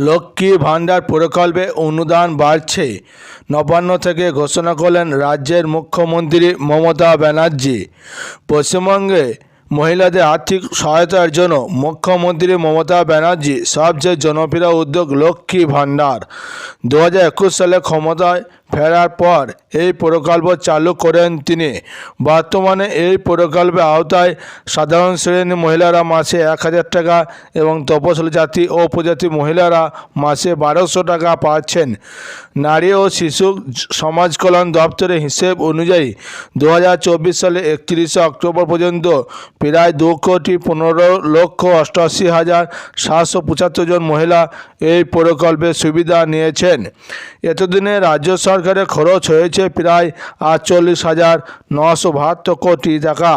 লক্ষ্মী ভাণ্ডার প্রকল্পে অনুদান বাড়ছে। নবান্ন থেকে ঘোষণা করলেন রাজ্যের মুখ্যমন্ত্রী মমতা ব্যানার্জি। পশ্চিমবঙ্গে মহিলাদের আর্থিক সহায়তার জন্য মুখ্যমন্ত্রী মমতা ব্যানার্জি সবচেয়ে জনপ্রিয় উদ্যোগ লক্ষ্মী ভাণ্ডার। দু হাজার একুশ সালে ক্ষমতায় ফেরার পর এই প্রকল্প চালু করেন তিনি। বর্তমানে এই প্রকল্পের আওতায় সাধারণ শ্রেণির মহিলারা মাসে এক হাজার টাকা এবং তপশিলি জাতি ও উপজাতি মহিলারা মাসে বারোশো টাকা পাচ্ছেন। নারী ও শিশু সমাজ কল্যাণ দপ্তরের হিসেব অনুযায়ী দু হাজার চব্বিশ সালে একত্রিশে অক্টোবর পর্যন্ত প্রায় দু কোটি পনেরো লক্ষ অষ্টআশি হাজার সাতশো পঁচাত্তর জন মহিলা এই প্রকল্পের সুবিধা নিয়েছেন। এতদিনে রাজ্য সরকারের খরচ হয়েছে প্রায় আটচল্লিশ হাজার নশো বাহাত্তর কোটি টাকা।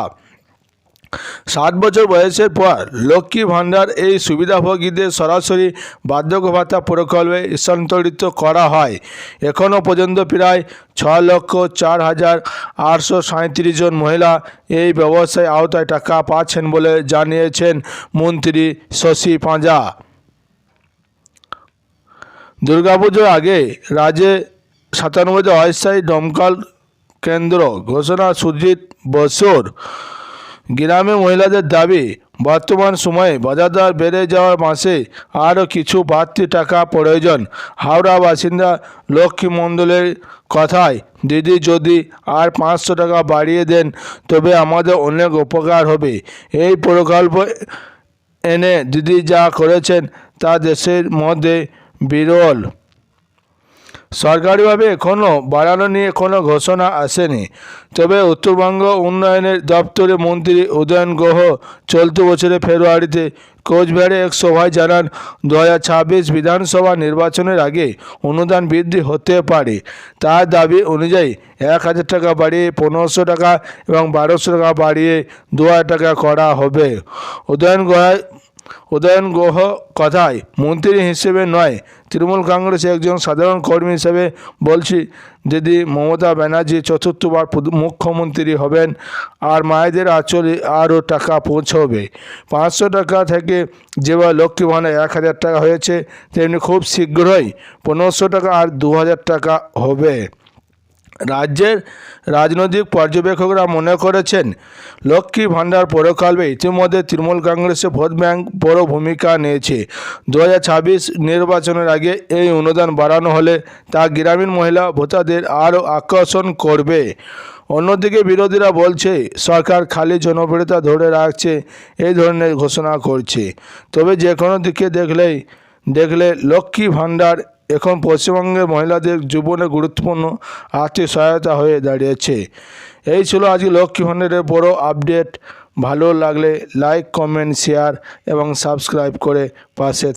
ষাট বছর বয়সের পর লক্ষ্মী ভাণ্ডার এই সুবিধাভোগীদের সরাসরি বার্ধক্য ভাতা প্রকল্পে স্থানান্তরিত করা হয়। এখনও পর্যন্ত প্রায় ছ লক্ষ চার হাজার আটশো সাঁত্রিশ জন মহিলা এই ব্যবস্থায় আওতায় টাকা পাচ্ছেন বলে জানিয়েছেন মন্ত্রী শশী পাঁজা। দুর্গাপুজোর আগে রাজ্যে সাতানব্বইটি অস্থায়ী দমকল কেন্দ্র ঘোষণা সুজিত বসুর গ্রামে মহিলাদের দাবি, বর্তমান সময়ে বাজার দর বেড়ে যাওয়ার মাসে আরও কিছু বাড়তি টাকা প্রয়োজন। হাওড়া বাসিন্দা লক্ষ্মী মণ্ডলের কথায়, দিদি যদি আর পাঁচশো টাকা বাড়িয়ে দেন, তবে আমাদের অনেক উপকার হবে। এই প্রকল্প এনে দিদি যা করেছেন তা দেশের মধ্যে বিরল। সরকারিভাবে এখনও বাড়ানো নিয়ে কোনো ঘোষণা আসেনি। তবে উত্তরবঙ্গ উন্নয়নের দপ্তরের মন্ত্রী উদয়ন গুহ চলতি বছরের ফেব্রুয়ারিতে কোচবিহারে এক সভায় জানান, দু হাজার ছাব্বিশ বিধানসভা নির্বাচনের আগে অনুদান বৃদ্ধি হতে পারে। তার দাবি অনুযায়ী এক হাজার টাকা বাড়িয়ে পনেরোশো টাকা এবং বারোশো টাকা বাড়িয়ে দু হাজার টাকা করা হবে। উদয়ন গুহ উদয়ন গুহ কথায় মন্ত্রী হিসেবে নয়। তৃণমূল কংগ্রেসের একজন সাধারণ কর্মী হিসেবে বলছি, যদি মমতা ব্যানার্জি চতুর্থবার মুখ্যমন্ত্রী হবেন, আর মায়েদের আঁচলে আরও টাকা পৌঁছবে। পাঁচশো টাকা থেকে যেভাবে লক্ষ্মী ভাণ্ডার এক হাজার টাকা হয়েছে, তেমনি খুব শীঘ্রই পনেরোশো টাকা আর দু হাজার টাকা হবে। রাজ্যের রাজনৈতিক পর্যবেক্ষকরা মনে করেছেন, লক্ষ্মী ভাণ্ডার প্রকল্পে ইতিমধ্যে তৃণমূল কংগ্রেসে ভোট ব্যাংক বড় ভূমিকা নিয়েছে। দু হাজার ছাব্বিশ নির্বাচনের আগে এই অনুদান বাড়ানো হলে তা গ্রামীণ মহিলা ভোটারদের আরও আকর্ষণ করবে। অন্যদিকে বিরোধীরা বলছে, সরকার খালি জনপ্রিয়তা ধরে রাখছে, এই ধরনের ঘোষণা করছে। তবে যে কোনো দিকে দেখলেই, দেখলে লক্ষ্মী ভাণ্ডার এখন পশ্চিমবঙ্গের মহিলাদের জীবনে গুরুত্বপূর্ণ আর্থিক সহায়তা হয়ে দাঁড়িয়েছে। এই ছিল আজকে লক্ষ্মী ভাণ্ডারের বড় আপডেট। ভালো লাগলে লাইক কমেন্ট শেয়ার এবং সাবস্ক্রাইব করে পাশে